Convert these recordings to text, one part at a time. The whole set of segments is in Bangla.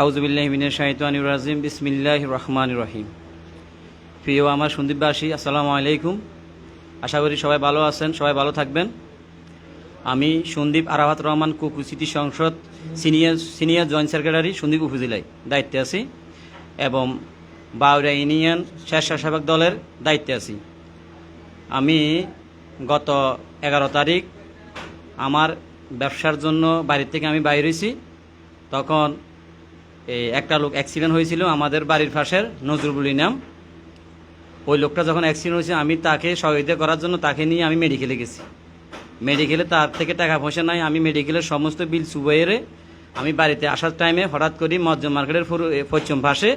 আউজুবিল্লাহমিনের শাহিতানির রাজিম বিসমিল্লাহ রহমান রহিম। প্রিয় আমার সন্দীপবাসী আসসালামু আলাইকুম। আশা করি সবাই ভালো আছেন, সবাই ভালো থাকবেন। আমি সন্দীপ আরাফাত রহমান, কুকু স্মৃতি সংসদ senior senior joint secretary Sandwip উপজেলায় দায়িত্বে আছি এবং বাউরা ইউনিয়ন স্বেচ্ছাসেবক দলের দায়িত্বে আছি। আমি গত এগারো তারিখ আমার ব্যবসার জন্য বাড়ি থেকে আমি বাইরে হয়েছি। তখন এই একটা লোক অ্যাক্সিডেন্ট হয়েছিল আমাদের বাড়ির পাশের নজরুল ইনাম। ওই লোকটা যখন অ্যাক্সিডেন্ট হয়েছে আমি তাকে সহযোগিতা করার জন্য তাকে নিয়ে আমি মেডিকেলে গেছি। মেডিকেলে তার থেকে টাকা পয়সা নাই আমি মেডিকেলের সমস্ত বিল সুবাইরে আমি বাড়িতে আসার টাইমে হঠাৎ করি মজ্জম মার্কেটের এ, পশ্চিম পাশে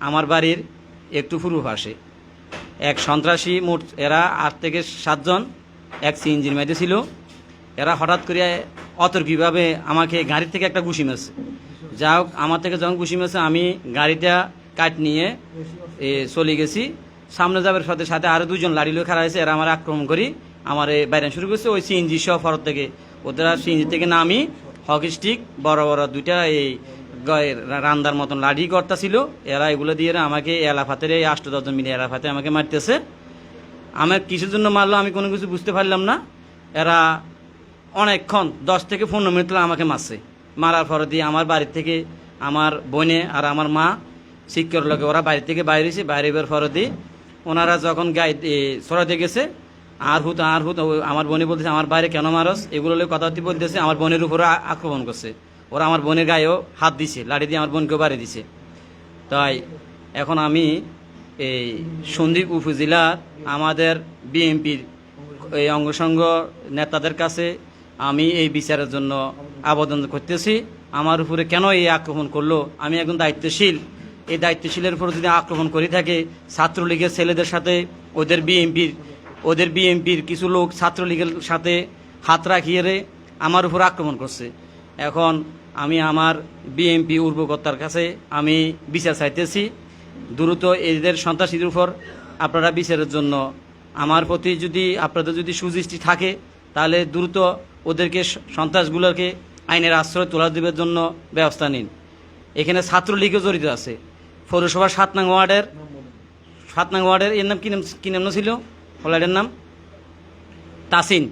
আমার বাড়ির একটু পূর্ব পাশে। এক সন্ত্রাসী মোট এরা আট থেকে সাতজন এক সিএনজির মধ্যে ছিল। এরা হঠাৎ করে অতর্কিভাবে আমাকে গাড়ি থেকে একটা ঘুষি মেরেছে। যা হোক আমার থেকে যখন ঘুষি মেরেছে আমি গাড়িটা কাট নিয়ে এ, চলে গেছি। সামনে যাবার সাথে সাথে আরও দুজন লাড়ি লোক খাড়া হয়েছে এরা আমার আক্রমণ করি আমার এই বাইরে শুরু করছে ওই সিএনজি সহ ফরত থেকে। ওদের সিএনজি থেকে নামি হকি স্টিক বড় বড় দুইটা এই রান্দার মতন লাঠি কর্তা ছিল এরা এগুলো দিয়ে আমাকে এলাফাতের এই আষ্ট দশজন মিলে এলাফাতে আমাকে মারতেছে। আমার কিসের জন্য মারলো আমি কোনো কিছু বুঝতে পারলাম না। এরা অনেকক্ষণ দশ থেকে পনেরো মিনিট আমাকে মারছে। মারার পরে দিয়ে আমার বাড়ি থেকে আমার বোনে আর আমার মা শিক্ষর লোকে, ওরা বাড়ি থেকে বাইরে বাইরে বের পরে দিয়ে ওনারা যখন গাই সরাতে গেছে, আর হুত আর হুত আমার বোনে বলতেছে, আমার বাইরে কেন মারস? এগুলো কথাবার্তি বলতেছে, আমার বোনের উপরে আক্রমণ করছে। ওরা আমার বোনের গায়েও হাত দিছে, লাঠি দিয়ে আমার বোনকেও বাড়ি দিছে। তাই এখন আমি এই সন্দীপ উপজেলার আমাদের বিএনপির এই অঙ্গসংঘ নেতাদের কাছে আমি এই বিচারের জন্য আবেদন করতেছি। আমার উপরে কেন এই আক্রমণ করল? আমি একজন দায়িত্বশীল। এই দায়িত্বশীলের উপর যদি আক্রমণ করে থাকে, ছাত্রলীগের ছেলেদের সাথে, ওদের বিএমপির ওদের বিএমপির কিছু লোক ছাত্রলীগের সাথে হাত রাখিয়ে রে আমার উপর আক্রমণ করছে। এখন আমি আমার বিএনপি উর্বকর্তার কাছে আমি বিচার চাইতেছি। দ্রুত এদের সন্ত্রাসীদের উপর আপনারা বিচারের জন্য আমার প্রতি যদি, আপনাদের যদি সুদৃষ্টি থাকে, তাহলে দ্রুত ওদেরকে সন্ত্রাসগুলোকে আইনের আশ্রয় তোলা দেবার জন্য ব্যবস্থা নিন। এখানে ছাত্রলীগও জড়িত আছে। পৌরসভার সাত নং ওয়ার্ডের, সাত নং ওয়ার্ডের এর নাম কি নাম ছিল? ফ্ল্যাটের নাম? তাসিন।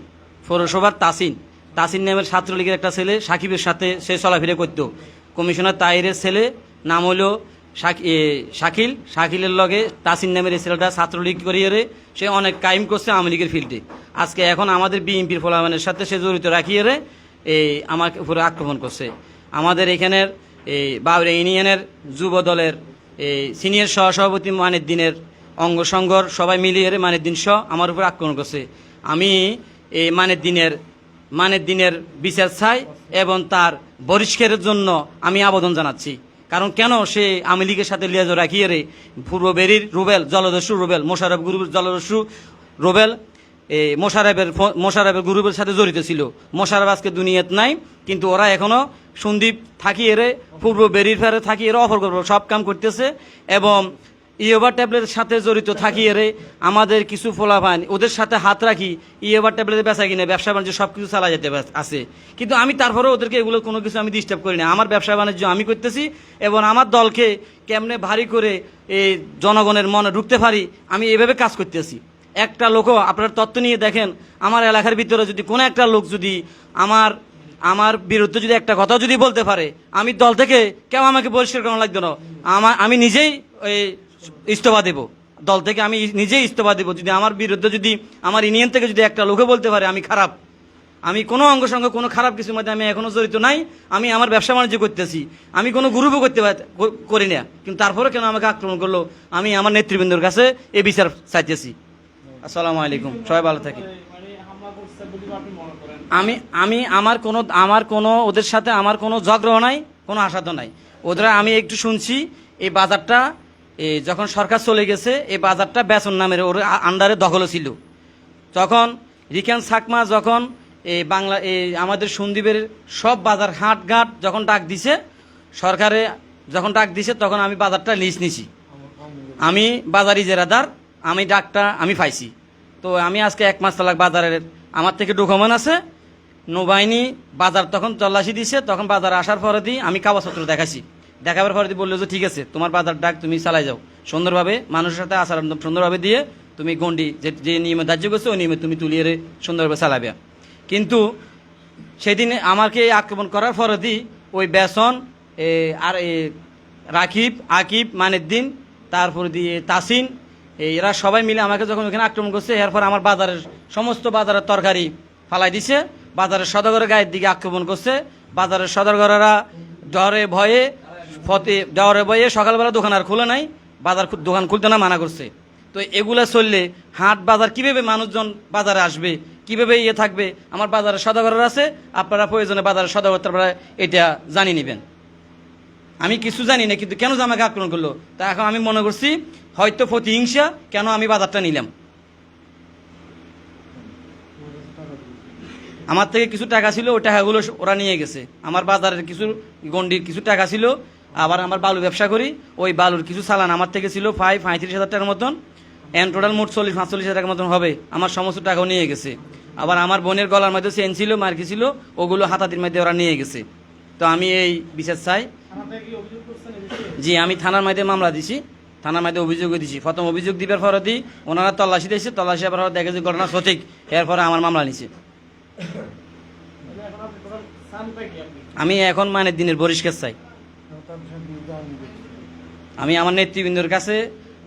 পৌরসভার তাসিন। তাসিন নামের ছাত্রলীগের একটা ছেলে সাকিবের সাথে সে চলাফেরা করত। কমিশনার তাইরের ছেলে, নাম হলো শাকিল, শাকিলের লগে তাসিন নামের ছেলেটা ছাত্রলীগ করিয়ে সে অনেক কাইম করছে আওয়ামী লীগের ফিল্ডে। আজকে এখন আমাদের বিএনপির ফলাফানের সাথে সে জড়িত রাখিয়ে এই আমাকে উপরে আক্রমণ করছে। আমাদের এখানের এই বাউরা ইউনিয়নের যুব দলের এই সিনিয়র সহসভাপতি মানের দিনের অঙ্গসংঘর সবাই মিলিয়ে রে মানের দিন সহ আমার উপর আক্রমণ করছে। আমি এই মানের দিনের মানের দিনের বিচার চাই এবং তার বহিষ্কারের জন্য আমি আবেদন জানাচ্ছি। কারণ কেন সে আওয়ামী লীগের সাথে লিয়াজ রাখিয়ে রে? পূর্ব বেরির রুবেল, জলদস্যু রুবেল মোশারফ গুরু জলদস্যু রুবেল এই মোশারফের মোশারফের গুরুবের সাথে জড়িত ছিল। মোশারফ আজকে দুনিয়াত নাই, কিন্তু ওরা এখনও সন্দীপ থাকিয়ে রে, পূর্ব বেরির ফেরে থাকিয়ে রে অফর সব কাম করতেছে এবং ইয়েবার ট্যাবলেটের সাথে জড়িত থাকিয়ে রে আমাদের কিছু ফলাফান, ওদের সাথে হাত রাখি ইয়েবার ট্যাবলেটের বেচা কিনে, ব্যবসা বাণিজ্য সব কিছু চালা যেতে আছে। কিন্তু আমি তারপরেও ওদেরকে এগুলো কোনো কিছু আমি ডিস্টার্ব করি না। আমার ব্যবসা বাণিজ্য আমি করতেছি এবং আমার দলকে কেমনে ভারী করে এই জনগণের মনে ঢুকতে পারি, আমি এভাবে কাজ করতেছি একটা লোকও, আপনার তত্ত্ব নিয়ে দেখেন, আমার এলাকার ভিতরে যদি কোনো একটা লোক যদি আমার আমার বিরুদ্ধে যদি একটা কথা যদি বলতে পারে, আমি দল থেকে কেউ আমাকে পরিষ্কার করানো লাগবে না। আমার, আমি নিজেই ওই ইস্তফা দেব। দল থেকে আমি নিজেই ইস্তফা দেব। যদি আমার বিরুদ্ধে যদি আমার ইউনিয়ন থেকে যদি একটা লোকে বলতে পারে, আমি খারাপ। আমি কোনো অঙ্গ সঙ্গে, কোনো খারাপ কিছুর মধ্যে আমি এখনও জড়িত নাই। আমি আমার ব্যবসা বাণিজ্য করতেছি। আমি কোনো গ্রুপও করতে করি না। কিন্তু তারপরে কেন আমাকে আক্রমণ করল? আমি আমার নেতৃবৃন্দর কাছে এ বিচার চাইতেছি। আসসালামু আলাইকুম। সবাই ভালো থাকি আমি আমি আমার কোনো আমার কোনো, ওদের সাথে আমার কোনো ঝগড়াও নাই, কোনো আশাদও নাই। ওদের আমি একটু শুনছি, এই বাজারটা যখন সরকার চলে গেছে এই বাজারটা বেতন নামের ওর আন্ডারে দখলে ছিল। তখন রিকান সাকমা যখন এই বাংলা এই আমাদের সন্দীপের সব বাজার হাট ঘাট যখন ডাক দিছে, সরকারে যখন ডাক দিছে, তখন আমি বাজারটা লিস্ট নিছি। আমি বাজারি জেরাদার, আমি ডাকটা আমি পাইছি। তো আমি আজকে এক মাস তালাক বাজারের আমার থেকে ডকুমেন্ট আছে। নৌবাহিনী বাজার তখন তল্লাশি দিছে, তখন বাজারে আসার পরে দিই আমি কাগজপত্র দেখাইছি। দেখাবার পরে বলল যে, ঠিক আছে, তোমার বাজার ডাক তুমি চালাই যাও। সুন্দরভাবে মানুষের সাথে আচার সুন্দরভাবে দিয়ে তুমি গন্ডি যে যে নিয়মে ধার্য করছ, ওই নিয়মে তুমি তুলিয়ে সুন্দরভাবে চালাবে কিন্তু সেদিন আমাকে আক্রমণ করার পরে দি ওই বেসন আর রাকিব, আকিব মানেদ্দিন তারপর দিয়ে তাসিন এরা সবাই মিলে আমাকে যখন ওখানে আক্রমণ করছে, এরপর আমার বাজারের সমস্ত বাজারের তরকারি ফালাই দিছে। বাজারের সদাগরের গায়ের দিকে আক্রমণ করছে। বাজারের সদাগরেরা ডরে ভয়ে ফতে ডরে ভয়ে সকালবেলা দোকান আর খুলে নাই, বাজার দোকান খুলতে না মানা করছে। তো এগুলা চললে হাট বাজার কীভাবে মানুষজন বাজারে আসবে, কীভাবে ইয়ে থাকবে, আমার বাজারে সদাগরের আছে, আপনারা প্রয়োজনে বাজারে সদাগর তারপরে এটা জানি নেবেন। আমি কিছু জানি না, কিন্তু কেন যে আমাকে আক্রমণ করল? তা এখন আমি মনে করছি, হয়তো প্রতিহিংসা কেন আমি বাজারটা নিলাম? আমার থেকে কিছু টাকা ছিল, ওই টাকাগুলো ওরা নিয়ে গেছে। আমার বাজারের কিছু গন্ডির কিছু টাকা ছিল আবার আমার বালু ব্যবসা করি, ওই বালুর কিছু চালান আমার থেকে ছিল প্রায় পঁয়ত্রিশ হাজার টাকার মতন। এন টোটাল মোট চল্লিশ, পাঁচচল্লিশ হাজার টাকার মতন হবে। আমার সমস্ত টাকাও নিয়ে গেছে। আবার আমার বোনের গলার মধ্যে চেন ছিল মার্কি ছিল, ওগুলো হাতাতির মধ্যে ওরা নিয়ে গেছে। তো আমি এই বিশেষ চাই। জি, আমি থানার মধ্যে মামলা দিছি। থানার মধ্যে অভিযোগও দিছি। প্রথম অভিযোগ দিবার পরে দি, ওনারা তল্লাশি দিয়েছে তল্লাশি আবার দেখে যে ঘটনা সঠিক। এরপরে আমার মামলা নিছে। আমি এখন মানে দিনের বরিষ্কার চাই। আমি আমার নেতৃবৃন্দর কাছে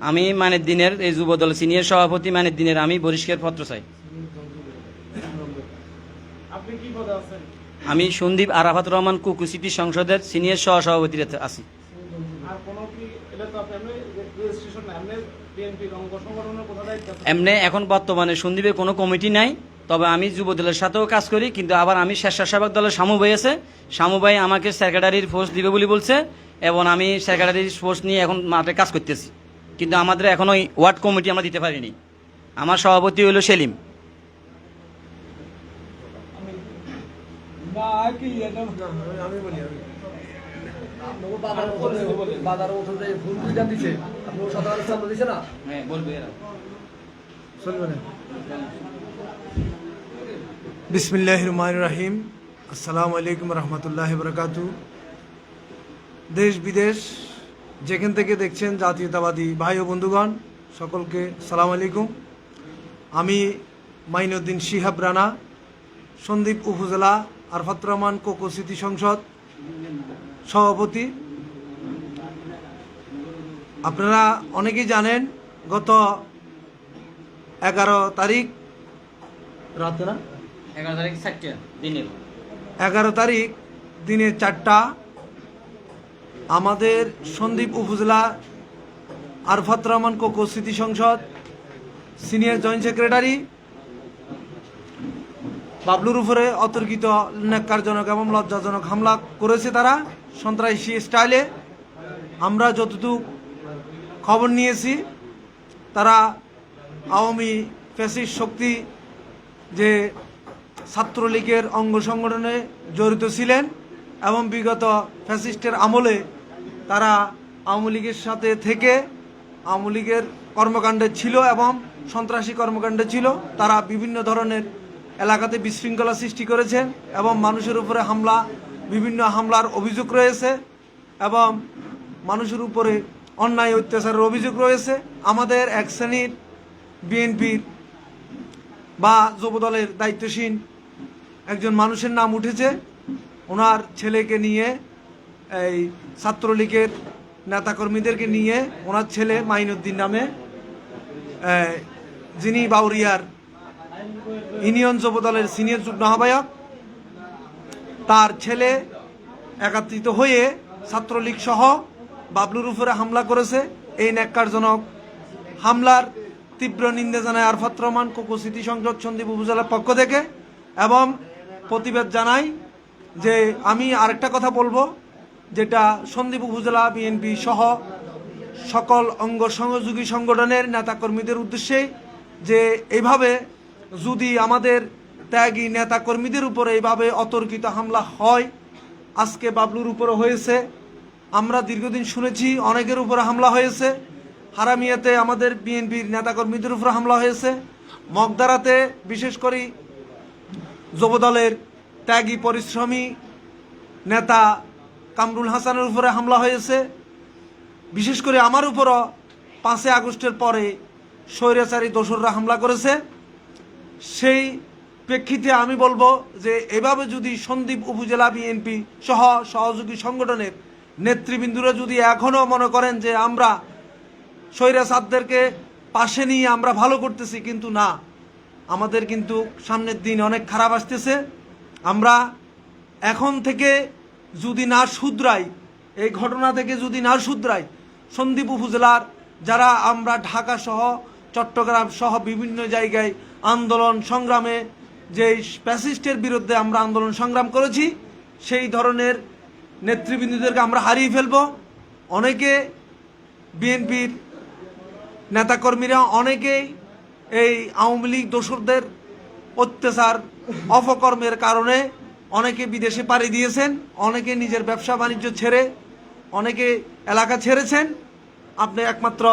আমি মানে দিনের এই যুবদল সিনিয়র সভাপতি মানে দিনের আমি বরিষ্কার পত্র চাই। আমি সন্দীপ আরাফাত রহমান কুকু সিটি সংসদের সিনিয়র সহসভাপতির আছি। আর কোনো কি এটা তো আপনি এমনি রেজিস্ট্রেশন না এমনি বিএনপি অঙ্গ সংগঠনের কোথাও দায়িত্ব আছে? এমনি এখন বর্তমানে সন্দীপে কোনো কমিটি নাই। তবে আমি যুব দলের সাথেও কাজ করি, কিন্তু আবার আমি স্বেচ্ছাসেবক দলের শামু ভাই আছে। শামু ভাই আমাকে সেক্রেটারির পোস্ট দিবে বলে বলছে, এবং আমি সেক্রেটারির পোস্ট নিয়ে এখন মাঠে কাজ করতেছি। কিন্তু আমাদের এখনও ওয়ার্ড কমিটি আমরা দিতে পারিনি। আমার সভাপতি হলো সেলিম। হ্যাঁ বলবে বিসমিল্লাহ রহমান রাহিম আসসালামু আলাইকুম রহমতুল্লাহ বরকাতু। দেশ বিদেশ, যেখান থেকে দেখছেন জাতীয়তাবাদী ভাই ও বন্ধুগণ, সকলকে সালাম আলাইকুম। আমি মাইনুদ্দিন শিহাব রানা, সন্দীপ উপজেলা, আরফাত রহমান কোকো স্মৃতি সংসদ সভাপতি। আপনারা অনেকেই জানেন, গত এগারো তারিখ, রাতে না? এগারো তারিখ দিনের। চারটা। আমাদের সন্দ্বীপ উপজেলা আরফাত রহমান কোকো স্মৃতি সংসদ, সিনিয়র জয়েন্ট সেক্রেটারি, বাবলুর উপরে অতর্কিত ন্যাক্কারজনক এবং লজ্জাজনক হামলা করেছে তারা সন্ত্রাসী স্টাইলে। আমরা যতটুকু খবর নিয়েছি, তারা আওয়ামী ফ্যাসিস্ট শক্তি যে ছাত্রলীগের অঙ্গ সংগঠনে জড়িত ছিলেন এবং বিগত ফ্যাসিস্টের আমলে তারা আওয়ামী লীগের সাথে থেকে আওয়ামী লীগের কর্মকাণ্ডে ছিল এবং সন্ত্রাসী কর্মকাণ্ডে ছিল। তারা বিভিন্ন ধরনের এলাকাতে বিশৃঙ্খলা সৃষ্টি করেছেন এবং মানুষের উপরে হামলা, বিভিন্ন হামলার অভিযোগ রয়েছে এবং মানুষের উপরে অন্যায় অত্যাচারের অভিযোগ রয়েছে। আমাদের এক শ্রেণির বিএনপির বা যুবদলের দায়িত্বশীল একজন মানুষের নাম উঠেছে। ওনার ছেলেকে নিয়ে, এই ছাত্রলীগের নেতাকর্মীদেরকে নিয়ে ওনার ছেলে মাইনুদ্দিন নামে যিনি বাউরিয়ার ইউনিয়ন যুবদলের সিনিয়র যুগ্ম আহ্বায়ক, তার ছেলে একাত্রিত হয়ে ছাত্রলীগ সহ বাবলুর উপরে হামলা করেছে। এই ন্যাক্কারজনক হামলার তীব্র নিন্দা জানায় আরফাত রহমান, কোকো স্মৃতি সংসদ সন্দীপ উপজেলার পক্ষ থেকে এবং প্রতিবাদ জানাই যে আমি আরেকটা কথা বলব, যেটা সন্দীপ উপজেলা বিএনপি সহ সকল অঙ্গ সহযোগী সংগঠনের নেতাকর্মীদের উদ্দেশ্যে যে এইভাবে যদি আমাদের ত্যাগী নেতাকর্মীদের উপরে এইভাবে অতর্কিত হামলা হয়, আজকে বাবলুর উপরে হয়েছে। আমরা দীর্ঘদিন শুনেছি অনেকের উপরে হামলা হয়েছে। হারামিয়াতে আমাদের বিএনপির নেতাকর্মীদের উপরে হামলা হয়েছে। মগদারাতে বিশেষ করে যুবদলের ত্যাগী পরিশ্রমী নেতা কামরুল হাসানের উপরে হামলা হয়েছে। বিশেষ করে আমার উপরও পাঁচই আগস্টের পরে স্বৈরাচারী দোসররা হামলা করেছে। সেই প্রেক্ষিতে আমি বলব যে এভাবে যদি সন্দ্বীপ উপজেলা বিএনপি সহ সহযোগী সংগঠনের নেতৃবৃন্দুরা যদি এখনও মনে করেন যে আমরা স্বৈরাচারদেরকে পাশে নিয়ে আমরা ভালো করতেছি, কিন্তু না। আমাদের কিন্তু সামনের দিন অনেক খারাপ আসতেছে। আমরা এখন থেকে যদি না শুধরাই, এই ঘটনা থেকে যদি না শুধরাই সন্দীপ উপজেলার যারা আমরা ঢাকা সহ, চট্টগ্রাম সহ বিভিন্ন জায়গায় আন্দোলন সংগ্রামে যে প্যাসিস্টের বিরুদ্ধে আমরা আন্দোলন সংগ্রাম করেছি, সেই ধরনের নেতৃবৃন্দদেরকে আমরা হারিয়ে ফেলব। অনেকে বিএনপির নেতাকর্মীরা, অনেকেই এই আওয়ামী লীগ দোসরদের অত্যাচার, অপকর্মের কারণে অনেকে বিদেশে পাড়ি দিয়েছেন, অনেকে নিজের ব্যবসা বাণিজ্য ছেড়ে, অনেকে এলাকা ছেড়েছেন। আপনি একমাত্র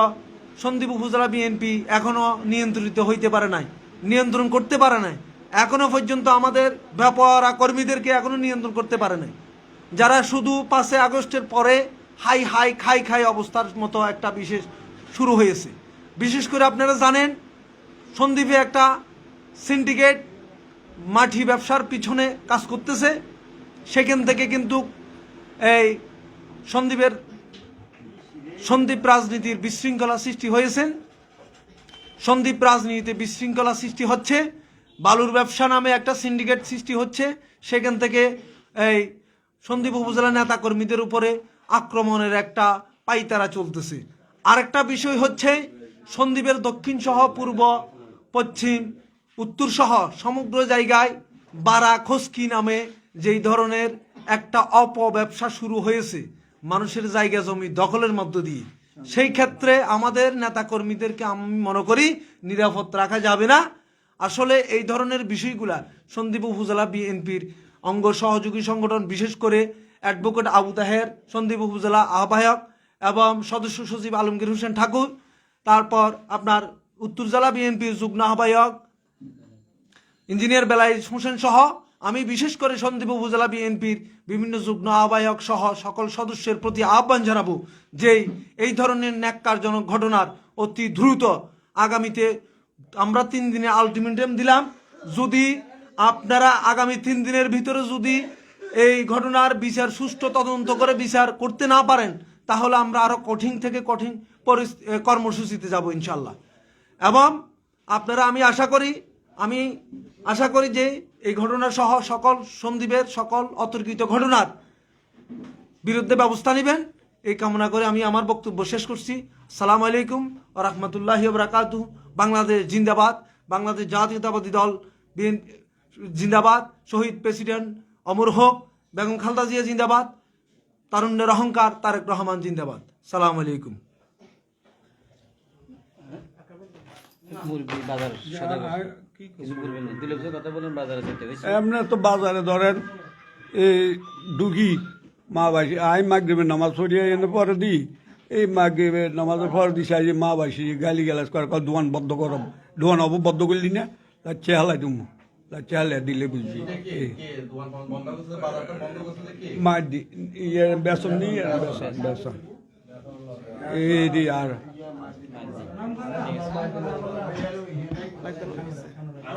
সন্দীপ উপজেলা বিএনপি এখনও নিয়ন্ত্রিত হইতে পারে নাই, নিয়ন্ত্রণ করতে পারে নাই এখনও পর্যন্ত আমাদের ব্যাপারা কর্মীদেরকে এখনও নিয়ন্ত্রণ করতে পারে নাই। যারা শুধু পাঁচে আগস্টের পরে হাই হাই খাই খাই অবস্থার মতো একটা বিশেষ শুরু হয়েছে। বিশেষ করে আপনারা জানেন সন্দ্বীপে একটা সিন্ডিকেট মাটি ব্যবসার পিছনে কাজ করতেছে। সেখান থেকে কিন্তু এই সন্দীপের সন্দীপ রাজনীতির বিশৃঙ্খলা সৃষ্টি হয়েছেন সন্দীপ রাজনীতিতে বিশৃঙ্খলা সৃষ্টি হচ্ছে। বালুর ব্যবসা নামে একটা সিন্ডিকেট সৃষ্টি হচ্ছে। সেখান থেকে এই সন্দীপ উপজেলা নেতা কর্মীদের উপরে আক্রমণের একটা পাইতারা চলতেছে। আরেকটা বিষয় হচ্ছে সন্দ্বীপের দক্ষিণ সহ পূর্ব পশ্চিম উত্তর সহ সমগ্র জায়গায় বারা খসকি নামে যেই ধরনের একটা অপব্যবসা শুরু হয়েছে, মানুষের জায়গা জমি দখলের মধ্য দিয়ে। সেই ক্ষেত্রে আমাদের নেতাকর্মীদেরকে আমি মনে করি নিরাপদ রাখা যাবে না। আসলে এই ধরনের বিষয়গুলা সন্দীপ উপজেলা বিএনপির অঙ্গ সহযোগী সংগঠন, বিশেষ করে অ্যাডভোকেট আবু তাহের, সন্দীপ উপজেলা আহ্বায়ক এবং সদস্য সচিব আলমগীর হোসেন ঠাকুর। তারপর আপনার উত্তর জেলা বিএনপির যুগ্ম আহ্বায়ক, ইঞ্জিনিয়ার বেলায় হোসেন সহ আমি বিশেষ করে সন্দীপ উপজেলা বিএনপির বিভিন্ন যুগ্ম আহ্বায়ক সহ সকল সদস্যের প্রতি আহ্বান জানাব যে এই ধরনের ন্যাক্কারজনক ঘটনার অতি দ্রুত আগামীতে আমরা তিন দিনে আলটিমেটাম দিলাম। যদি আপনারা আগামী তিন দিনের ভিতরে যদি এই ঘটনার বিচার, সুষ্ঠু তদন্ত করে বিচার করতে না পারেন, তাহলে আমরা আরও কঠিন থেকে কঠিন পরিস্থিতি কর্মসূচিতে যাব ইনশাল্লাহ এবং আপনারা আমি আশা করি, আমি আশা করি যে এই ঘটনা সহ সকল সন্দীপের সকল অতর্কিত ঘটনার বিরুদ্ধে ব্যবস্থা নেবেন। এই কামনা করে আমি আমার বক্তব্য শেষ করছি। সালাম আলাইকুম ও রহমতুল্লাহ বরাকাতু বাংলাদেশ জিন্দাবাদ। বাংলাদেশ জাতীয়তাবাদী দল জিন্দাবাদ। শহীদ প্রেসিডেন্ট অমর হোক, বেগম খালদা জিয়া জিন্দাবাদ। তারুণ্যের অহংকার তারেক রহমান জিন্দাবাদ। সালাম আলাইকুম। মুরগি বাজার কিছু বলবেন দিলীপ কথা বলেন বাজারে এমনি তো বাজারে ধরেন এই ডুগি মা বাসি আই মাগরিবের নামাজ পড়িয়ে এনে পরে দিই। এই মাগরিবের নামাজের পরে দিছি আজ মা বাসি গালি গালাজ করে দোয়ান বদ্ধ করব দোয়ান অব বদ্ধ করলি না তার চেহালাই তুমি তার চেহালাই দিলে বুঝবি। মা দি ইয়ে বেসন নিয়ে বেসন বেসন। এই দি আর